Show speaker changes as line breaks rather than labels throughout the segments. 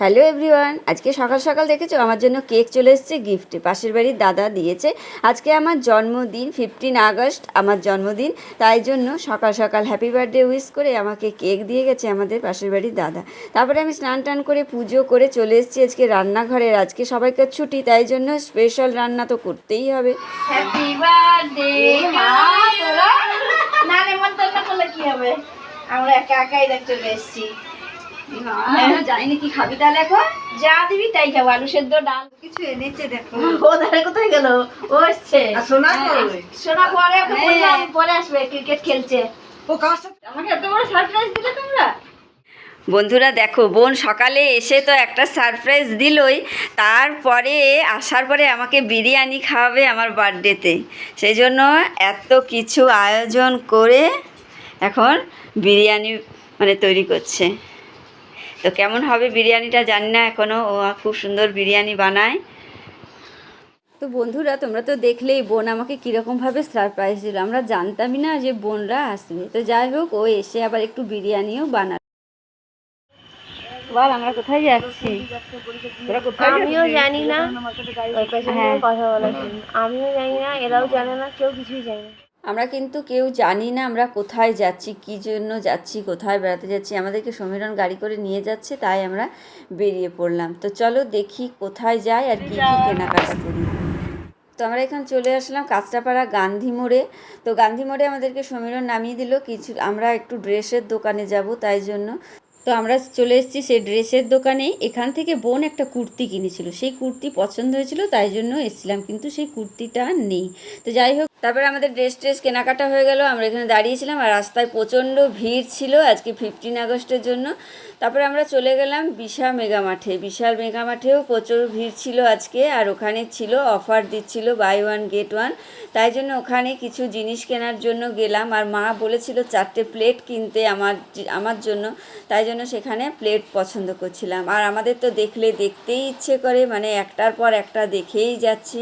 Hello everyone, আজকে সকাল সকাল দেখেছ? আমার জন্য কেক চলে এসেছে, গিফটে পাশের বাড়ির দাদা দিয়েছে। আজকে আমার জন্মদিন, ফিফটিন আগস্ট, আমার জন্মদিন। তাই জন্য সকাল সকাল হ্যাপি বার্থডে উইশ করে আমাকে কেক দিয়ে গেছে আমাদের পাশের বাড়ির দাদা। তারপরে আমি স্নান টান করে পুজো করে চলে এসেছি আজকে রান্নাঘরের। আজকে সবাইকে ছুটি, তাই জন্য স্পেশাল রান্না তো করতেই হবে।
আমরা একা একাই চলে এসেছি।
জানি কি খাবি তাহলে এখন?
যা দিবি তাই খাব আলু সেদ্ধ ডাল।
কিছু এনেছে দেখো।
ও ধারে কোথায় গেল? ও এসছে
আর সোনা
পরে
হ্যাঁ।
পরে আসবে ক্রিকেট খেলছে।
ও কার সাথে?
আমাকে এত বড় সারপ্রাইজ দিলে তোমরা?
বন্ধুরা দেখো বোন সকালে এসে তো একটা সারপ্রাইজ দিলই। তারপরে আসার পরে আমাকে বিরিয়ানি খাওয়াবে আমার বার্থডেতে। সেই জন্য এত কিছু আয়োজন করে এখন বিরিয়ানি মানে তৈরি করছে। তো কেমন হবে বিরিয়ানিটা জানি না এখনও ও খুব সুন্দর বিরিয়ানি বানায়। তো বন্ধুরা তোমরা তো দেখলেই বোন আমাকে কীরকমভাবে সারপ্রাইজ দিল। আমরা জানতামই না যে বোনরা আসবে। তো যাই হোক ও এসে আবার একটু বিরিয়ানিও বানালো। বল আমরা কোথায় যাচ্ছি?
আমিও জানি না।
হ্যাঁ।
কথা বলা আমিও জানি না এরাও জানে না কেউ কিছুই জানে না।
আমরা কিন্তু কেউ জানি না আমরা কোথায় যাচ্ছি, কী জন্য যাচ্ছি, কোথায় বেড়াতে যাচ্ছি। আমাদেরকে সমীরণ গাড়ি করে নিয়ে যাচ্ছে, তাই আমরা বেরিয়ে পড়লাম। তো চলো দেখি কোথায় যাই আর কী কী কেনাকাটা করি। তো আমরা এখানে চলে আসলাম কাঁচরাপাড়া গান্ধী মোড়ে। তো গান্ধী মোড়ে আমাদেরকে সমীরণ নামিয়ে দিল। কিছু, আমরা একটু ড্রেসের দোকানে যাব, তাই জন্য। তো আমরা চলে এসেছি সেই ড্রেসের দোকানে। এখান থেকে বোন একটা কুর্তি কিনেছিল। সেই কুর্তি পছন্দ হয়েছিল, তাই জন্য এসেছিলাম। কিন্তু সেই কুর্তিটা নেই। তো যাই হোক তারপরে আমাদের ড্রেস ট্রেস কেনাকাটা হয়ে গেল, আমরা এখানে দাঁড়িয়েছিলাম আর রাস্তায় প্রচণ্ড ভিড় ছিল আজকে ফিফটিন আগস্টের জন্য। তারপরে আমরা চলে গেলাম বিশাল মেগা মাঠে, বিশাল মেগা মাঠেও প্রচুর ভিড় ছিল আজকে আর ওখানে ছিল অফার দিচ্ছিল বাই ওয়ান গেট ওয়ান তাই জন্য ওখানে কিছু জিনিস কেনার জন্য গেলাম আর মা বলেছিল চারটে প্লেট কিনতে আমার আমার জন্য। তাই জন্য সেখানে প্লেট পছন্দ করছিলাম। আর আমাদের তো দেখলে দেখতেই ইচ্ছে করে মানে একটার পর একটা দেখেই যাচ্ছি।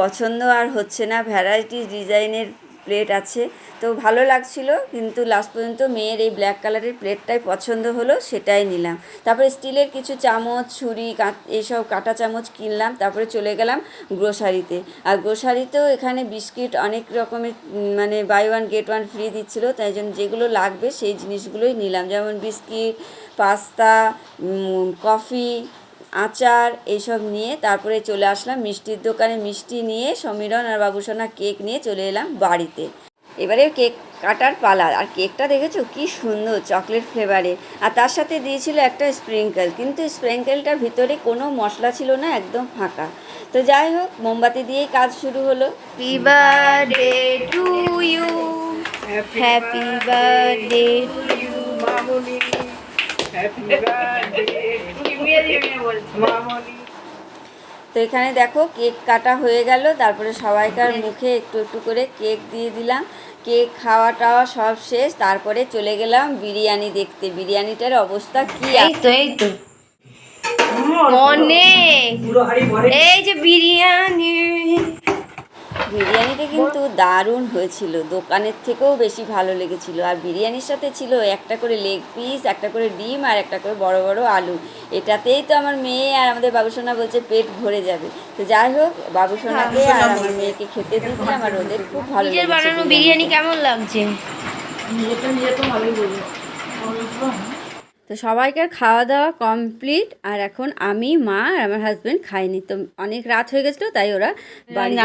পছন্দ আর হচ্ছে না ভ্যারাইটি ডিজাইনের প্লেট আছে। তো ভালো লাগছিল, কিন্তু লাস্ট পর্যন্ত মেয়ের এই ব্ল্যাক কালারের প্লেটটাই পছন্দ হলো, সেটাই নিলাম। তারপরে স্টিলের কিছু চামচ, ছুরি কাট এইসব কাঁটা চামচ কিনলাম, তারপরে চলে গেলাম গ্রোসারিতে আর গ্রোসারিতেও এখানে বিস্কিট অনেক রকমের মানে buy one get one free দিচ্ছিল, তাই জন্য যেগুলো লাগবে সেই জিনিসগুলোই নিলাম। যেমন বিস্কিট পাস্তা কফি আচার এইসব নিয়ে তারপরে চলে আসলাম মিষ্টির দোকানে মিষ্টি নিয়ে সমীরণ আর বাবুসোনা কেক নিয়ে চলে এলাম বাড়িতে। এবারে কেক কাটার পালা আর কেকটা দেখেছ? কি সুন্দর চকলেট ফ্লেভারে। আর তার সাথে দিয়েছিল একটা স্প্রিঙ্কেল কিন্তু স্প্রিঙ্কেলটার ভিতরে কোনো মশলা ছিল না একদম ফাঁকা। তো যাই হোক মোমবাতি দিয়েই কাজ শুরু হলো। Happy birthday to you happy birthday তো এখানে দেখো কেক কাটা হয়ে গেল তারপরে সবাইকার মুখে একটু একটু করে কেক দিয়ে দিলাম। কেক খাওয়া টাওয়া সব শেষ তারপরে চলে গেলাম বিরিয়ানি দেখতে। বিরিয়ানিটার অবস্থা কি
এই তো এই তো। অনেক এই যে বিরিয়ানি।
বিরিয়ানিটা কিন্তু দারুণ হয়েছিল। দোকানের থেকেও বেশি ভালো লেগেছিল। আর বিরিয়ানির সাথে ছিল একটা করে লেগ পিস একটা করে ডিম আর একটা করে বড় বড় আলু। এটাতেই তো আমার মেয়ে আর আমাদের বাবুসোনা বলছে পেট ভরে যাবে। তো যাই হোক বাবুসোনাকে আর আমার মেয়েকে খেতে দিয়ে দিলাম আর ওদের খুব ভালো লেগেছে
বানানো বিরিয়ানি কেমন লাগছে?
তো সবাইকার খাওয়া দাওয়া কমপ্লিট। আর এখন আমি মা আর আমার হাজব্যান্ড খাইনি। তো অনেক রাত হয়ে গেছিল তাই ওরা বাড়ি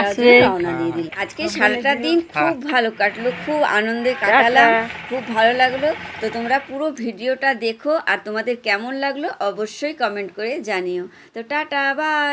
রওনা দিয়ে দিল। আজকে সারাটা দিন খুব ভালো কাটলো খুব আনন্দে কাটালাম খুব ভালো লাগল। তো তোমরা পুরো ভিডিওটা দেখো আর তোমাদের কেমন লাগল অবশ্যই কমেন্ট করে জানিও। তো টাটা বাই